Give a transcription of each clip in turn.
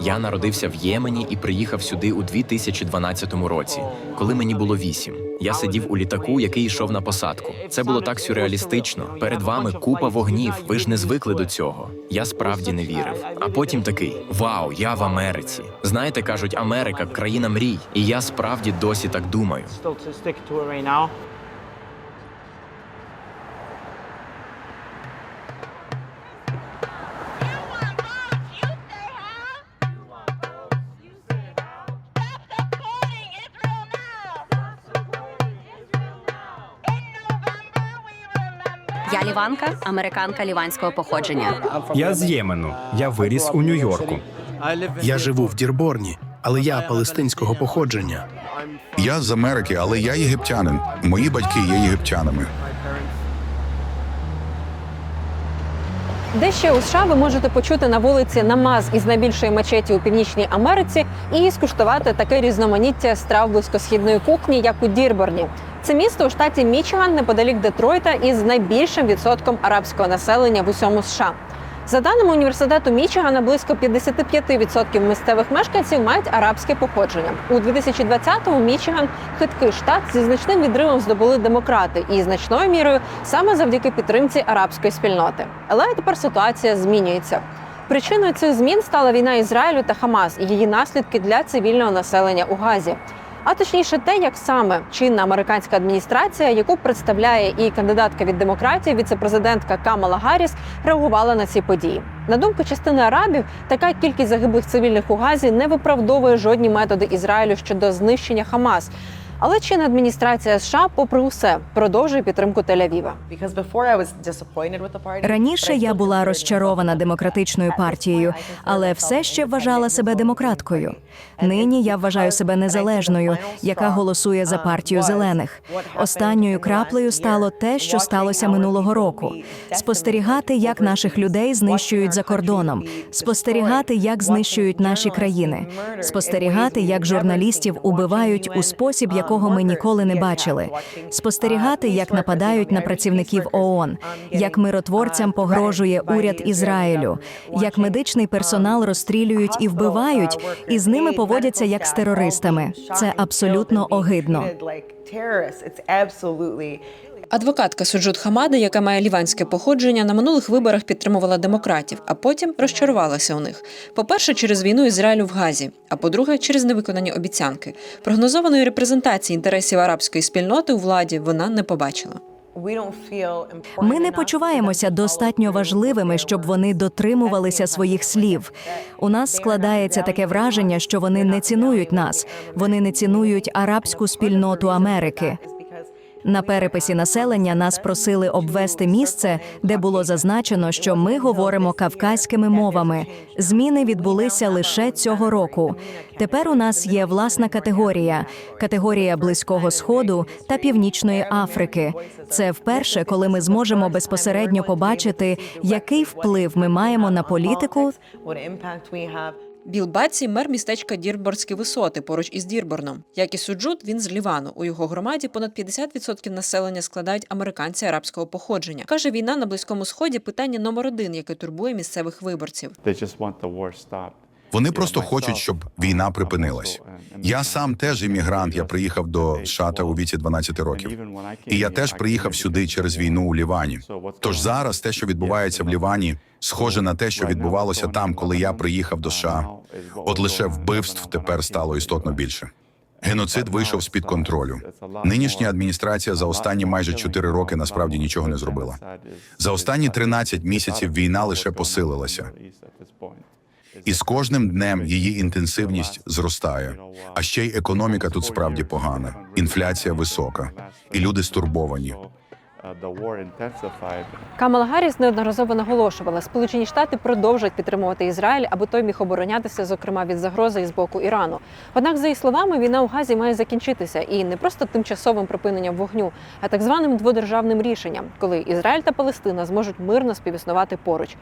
Я народився в Ємені і приїхав сюди у 2012 році, коли мені було вісім. Я сидів у літаку, який йшов на посадку. Це було так сюрреалістично. Перед вами купа вогнів. Ви ж не звикли до цього. Я справді не вірив. А потім такий: Вау, я в Америці. Знаєте, кажуть, Америка країна мрій. І я справді досі так думаю. Ліванка, американка ліванського походження. Я з Ємену. Я виріс у Нью-Йорку. Я живу в Дірборні, але я палестинського походження. Я з Америки, але я єгиптянин. Мої батьки є єгиптянами. Де ще у США ви можете почути на вулиці намаз із найбільшої мечеті у північній Америці і скуштувати таке різноманіття страв близькосхідної кухні, як у Дірборні. Це місто у штаті Мічиган неподалік Детройта із найбільшим відсотком арабського населення в усьому США. За даними університету Мічигана, близько 55% місцевих мешканців мають арабське походження. У 2020-му Мічиган хиткий штат зі значним відривом здобули демократи і значною мірою саме завдяки підтримці арабської спільноти. Але тепер ситуація змінюється. Причиною цих змін стала війна Ізраїлю та Хамас і її наслідки для цивільного населення у Газі. А точніше, те, як саме чинна американська адміністрація, яку представляє і кандидатка від демократії, віцепрезидентка Камала Гарріс, реагувала на ці події. На думку частини арабів, така кількість загиблих цивільних у Газі не виправдовує жодні методи Ізраїлю щодо знищення Хамас. Але чинна адміністрація США, попри усе, продовжує підтримку Тель-Авіва. Раніше я була розчарована демократичною партією, але все ще вважала себе демократкою. Нині я вважаю себе незалежною, яка голосує за партію зелених. Останньою краплею стало те, що сталося минулого року: спостерігати, як наших людей знищують за кордоном, спостерігати, як знищують наші країни, спостерігати, як журналістів убивають у спосіб, якого ми ніколи не бачили, спостерігати, як нападають на працівників ООН, як миротворцям погрожує уряд Ізраїлю, як медичний персонал розстрілюють і вбивають, і з ними поводяться як з терористами. Це абсолютно огидно. Адвокатка Суджут Хамада, яка має ліванське походження, на минулих виборах підтримувала демократів, а потім розчарувалася у них. По-перше, через війну Ізраїлю в Газі, а по-друге, через невиконані обіцянки. Прогнозованої репрезентації інтересів арабської спільноти у владі вона не побачила. Ми не почуваємося достатньо важливими, щоб вони дотримувалися своїх слів. У нас складається таке враження, що вони не цінують нас, вони не цінують арабську спільноту Америки. На переписі населення нас просили обвести місце, де було зазначено, що ми говоримо кавказькими мовами. Зміни відбулися лише цього року. Тепер у нас є власна категорія категорія Близького Сходу та Північної Африки. Це вперше, коли ми зможемо безпосередньо побачити, який вплив ми маємо на політику Біл Батсі – мер містечка Дірборські висоти поруч із Дірборном. Як і Суджут, він з Лівану. У його громаді понад 50% населення складають американці арабського походження. Каже, війна на близькому сході питання номер один, яке турбує місцевих виборців. They just want the war stopped. Вони просто хочуть, щоб війна припинилась. Я сам теж іммігрант. Я приїхав до США у віці 12 років. І я теж приїхав сюди через війну у Лівані. Тож зараз те, що відбувається в Лівані, схоже на те, що відбувалося там, коли я приїхав до США. От лише вбивств тепер стало істотно більше. Геноцид вийшов з під контролю. Нинішня адміністрація за останні майже 4 роки насправді нічого не зробила. За останні 13 місяців війна лише посилилася. І з кожним днем її інтенсивність зростає. А ще й економіка тут справді погана. Інфляція висока, і люди стурбовані. The war intensified. Камала Гарріс неодноразово наголошувала, Сполучені Штати продовжують підтримувати Ізраїль, аби той міг оборонятися, зокрема від загрози із боку Ірану. Однак, за її словами, війна у Газі має закінчитися і не просто тимчасовим припиненням вогню, а так званим дводержавним рішенням, коли Ізраїль та Палестина зможуть мирно співіснувати поруч.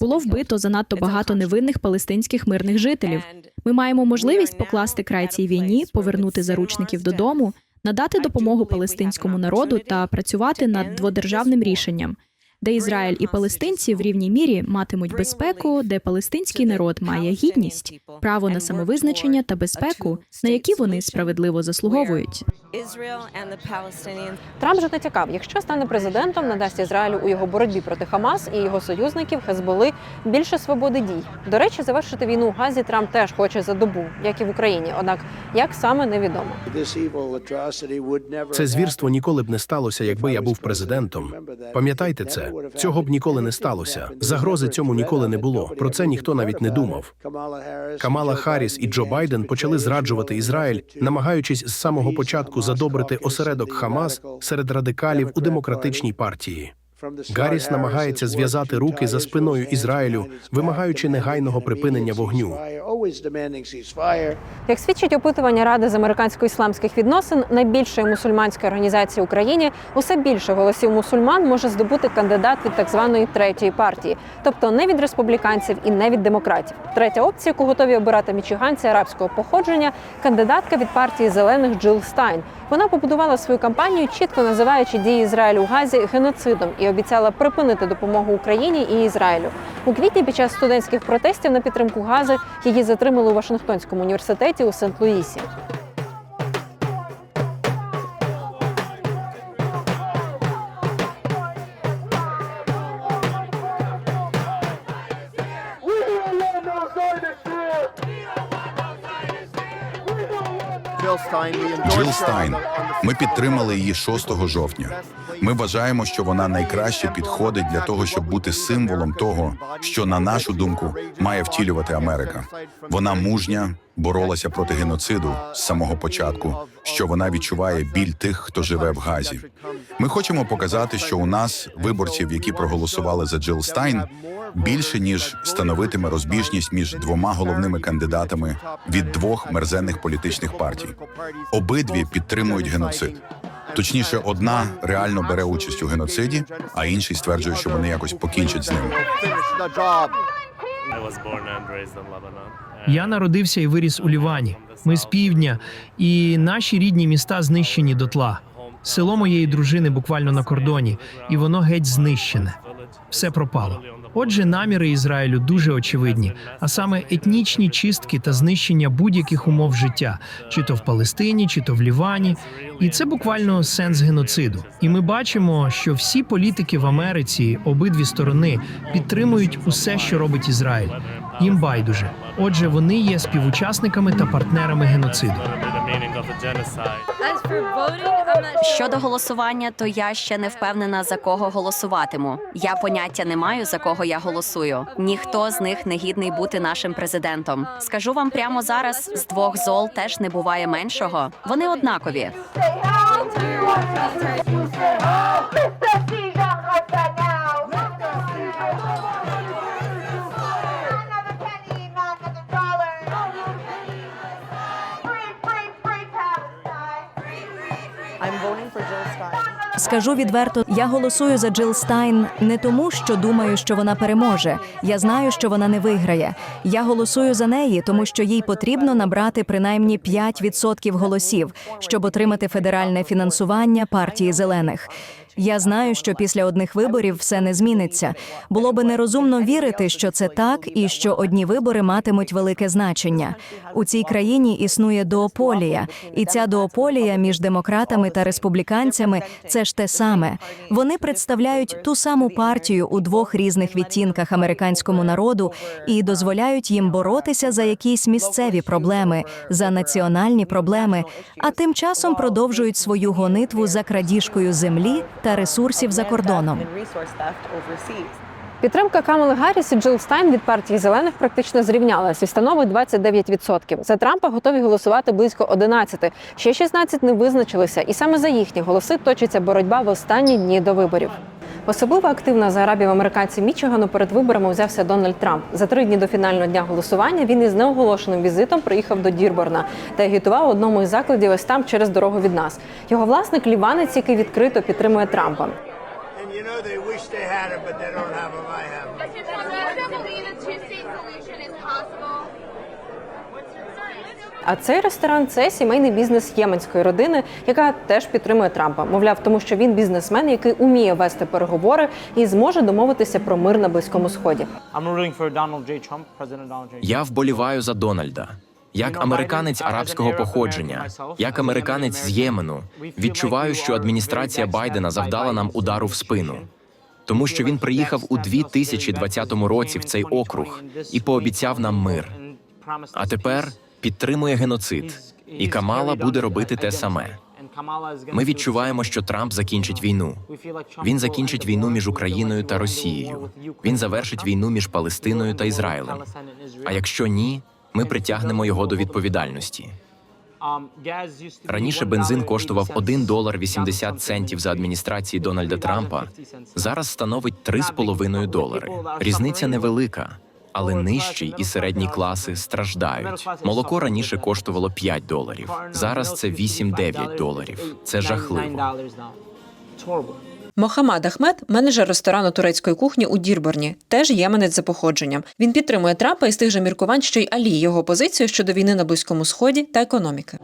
Було вбито занадто багато невинних палестинських мирних жителів. Ми маємо можливість покласти край цій війні, повернути заручників додому, надати допомогу палестинському народу та працювати над дводержавним рішенням. Де Ізраїль і палестинці в рівній мірі матимуть безпеку, де палестинський народ має гідність, право на самовизначення та безпеку, на які вони справедливо заслуговують. Трамп же натякав, якщо стане президентом, надасть Ізраїлю у його боротьбі проти Хамас і його союзників Хезболи більше свободи дій. До речі, завершити війну в Газі Трамп теж хоче за добу, як і в Україні. Однак як саме невідомо. Це звірство ніколи б не сталося, якби я був президентом. Пам'ятайте це. Цього б ніколи не сталося. Загрози цьому ніколи не було. Про це ніхто навіть не думав. Камала Харріс і Джо Байден почали зраджувати Ізраїль, намагаючись з самого початку задобрити осередок Хамас серед радикалів у демократичній партії. Гарріс намагається зв'язати руки за спиною Ізраїлю, вимагаючи негайного припинення вогню. Як свідчить опитування Ради з американсько-ісламських відносин, найбільшої мусульманської організації в Україні усе більше голосів мусульман може здобути кандидат від так званої третьої партії, тобто не від республіканців і не від демократів. Третя опція, яку готові обирати мічиганці арабського походження, кандидатка від партії зелених Джил Стайн. Вона побудувала свою кампанію, чітко називаючи дії Ізраїлю у Газі геноцидом і обіцяла припинити допомогу Україні і Ізраїлю. У квітні під час студентських протестів на підтримку Гази її затримали у Вашингтонському університеті у Сент-Луїсі. Джилл Стайн. Ми підтримали її 6 жовтня. Ми вважаємо, що вона найкраще підходить для того, щоб бути символом того, що на нашу думку має втілювати Америка. Вона мужня, боролася проти геноциду з самого початку. Що вона відчуває біль тих, хто живе в Газі. Ми хочемо показати, що у нас виборців, які проголосували за Джилл Стайн, більше ніж становитиме розбіжність між двома головними кандидатами від двох мерзенних політичних партій. Обидві підтримують геноцид. Точніше, одна реально бере участь у геноциді, а інший стверджує, що вони якось покінчать з ним. Я народився і виріс у Лівані. Ми з півдня, і наші рідні міста знищені дотла. Село моєї дружини буквально на кордоні, і воно геть знищене. Все пропало. Отже, наміри Ізраїлю дуже очевидні, а саме етнічні чистки та знищення будь-яких умов життя, чи то в Палестині, чи то в Лівані. І це буквально сенс геноциду. І ми бачимо, що всі політики в Америці, обидві сторони, підтримують усе, що робить Ізраїль. Їм байдуже. Отже, вони є співучасниками та партнерами геноциду. Щодо голосування, то я ще не впевнена за кого голосуватиму. Я поняття не маю за кого я голосую. Ніхто з них не гідний бути нашим президентом. Скажу вам прямо зараз: з двох зол теж не буває меншого. Вони однакові. Скажу відверто, я голосую за Джил Стайн не тому, що думаю, що вона переможе. Я знаю, що вона не виграє. Я голосую за неї, тому що їй потрібно набрати принаймні 5% голосів, щоб отримати федеральне фінансування партії зелених. Я знаю, що після одних виборів все не зміниться. Було би нерозумно вірити, що це так, і що одні вибори матимуть велике значення. У цій країні існує дуополія, і ця дуополія між демократами та республіканцями це ж те саме. Вони представляють ту саму партію у двох різних відтінках американському народу і дозволяють їм боротися за якісь місцеві проблеми, за національні проблеми, а тим часом продовжують свою гонитву за крадіжкою землі та ресурсів за кордоном. Підтримка Камали Гарріс і Джил Стайн від партії зелених практично зрівнялась і становить 29%. За Трампа готові голосувати близько 11. Ще 16 не визначилися, і саме за їхні голоси точиться боротьба в останні дні до виборів. Особливо активно за арабів американців Мічигану перед виборами взявся Дональд Трамп. За три дні до фінального дня голосування він із неоголошеним візитом приїхав до Дірборна та агітував одному із закладів ось там через дорогу від нас. Його власник ліванець, який відкрито підтримує Трампа. А цей ресторан це сімейний бізнес єменської родини, яка теж підтримує Трампа. Мовляв, тому що він бізнесмен, який уміє вести переговори і зможе домовитися про мир на близькому сході. Я вболіваю за Дональда. Як американець арабського походження, як американець з Ємену, відчуваю, що адміністрація Байдена завдала нам удару в спину, тому що він приїхав у 2020 році в цей округ і пообіцяв нам мир. А тепер підтримує геноцид, і Камала буде робити те саме. Ми відчуваємо, що Трамп закінчить війну. Він закінчить війну між Україною та Росією. Він завершить війну між Палестиною та Ізраїлем. А якщо ні, ми притягнемо його до відповідальності. Раніше бензин коштував 1 долар 80 центів за адміністрації Дональда Трампа. Зараз становить 3,5 долари. Різниця невелика, але нижчі і середні класи страждають. Молоко раніше коштувало 5 доларів. Зараз це 8-9 доларів. Це жахливо. Мохаммад Ахмед, менеджер ресторану турецької кухні у Дірборні, теж єменець за походженням. Він підтримує Трампа із тих же міркувань, що й Алі його позицію щодо війни на близькому сході та економіки.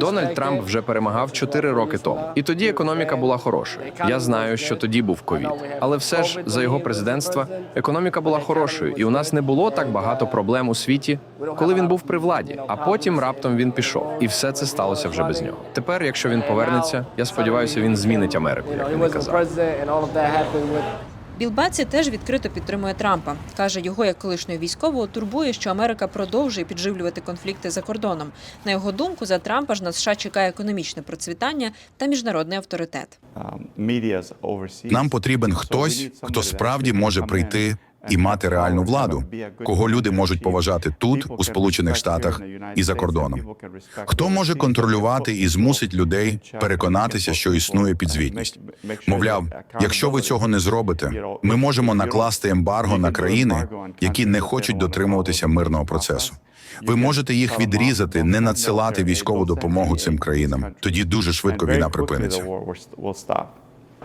Дональд Трамп вже перемагав 4 роки тому, і тоді економіка була хорошою. Я знаю, що тоді був ковід, але все ж за його президентства економіка була хорошою, і у нас не було так багато проблем у світі, коли він був при владі. А потім раптом він пішов, і все це сталося вже без нього. Тепер, якщо він повернеться, я сподіваюся, він змінить Америку. Як і казав. Білбаці теж відкрито підтримує Трампа. каже, його як колишнього військового турбує, що Америка продовжує підживлювати конфлікти за кордоном. На його думку, за Трампа ж на США чекає економічне процвітання та міжнародний авторитет. Нам потрібен хтось, хто справді може прийти і мати реальну владу, кого люди можуть поважати тут, у Сполучених Штатах і за кордоном. Хто може контролювати і змусить людей переконатися, що існує підзвітність? Мовляв, якщо ви цього не зробите, ми можемо накласти ембарго на країни, які не хочуть дотримуватися мирного процесу. Ви можете їх відрізати, не надсилати військову допомогу цим країнам. Тоді дуже швидко війна припиниться.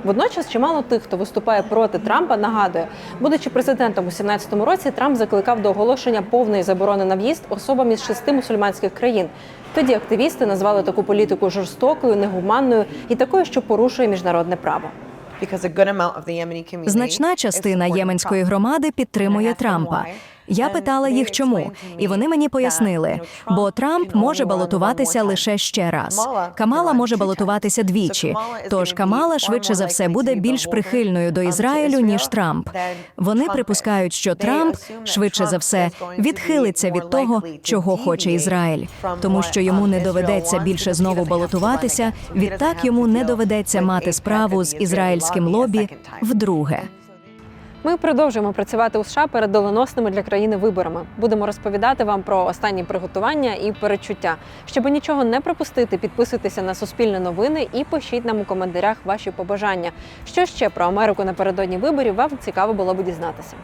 Водночас чимало тих, хто виступає проти Трампа, нагадує, будучи президентом у 17-му році, Трамп закликав до оголошення повної заборони на в'їзд особам із шести мусульманських країн. Тоді активісти назвали таку політику жорстокою, негуманною і такою, що порушує міжнародне право. Значна частина єменської громади підтримує Трампа. Я питала їх, чому, і вони мені пояснили, бо Трамп може балотуватися лише ще раз. Камала може балотуватися двічі. Тож Камала швидше за все буде більш прихильною до Ізраїлю ніж Трамп. Вони припускають, що Трамп швидше за все відхилиться від того, чого хоче Ізраїль, тому що йому не доведеться більше знову балотуватися. Відтак йому не доведеться мати справу з ізраїльським лобі вдруге. Ми продовжуємо працювати у США перед доленосними для країни виборами. Будемо розповідати вам про останні приготування і перечуття. Щоб нічого не пропустити, підписуйтеся на Суспільне новини і пишіть нам у коментарях ваші побажання. Що ще про Америку напередодні виборів вам цікаво було б дізнатися.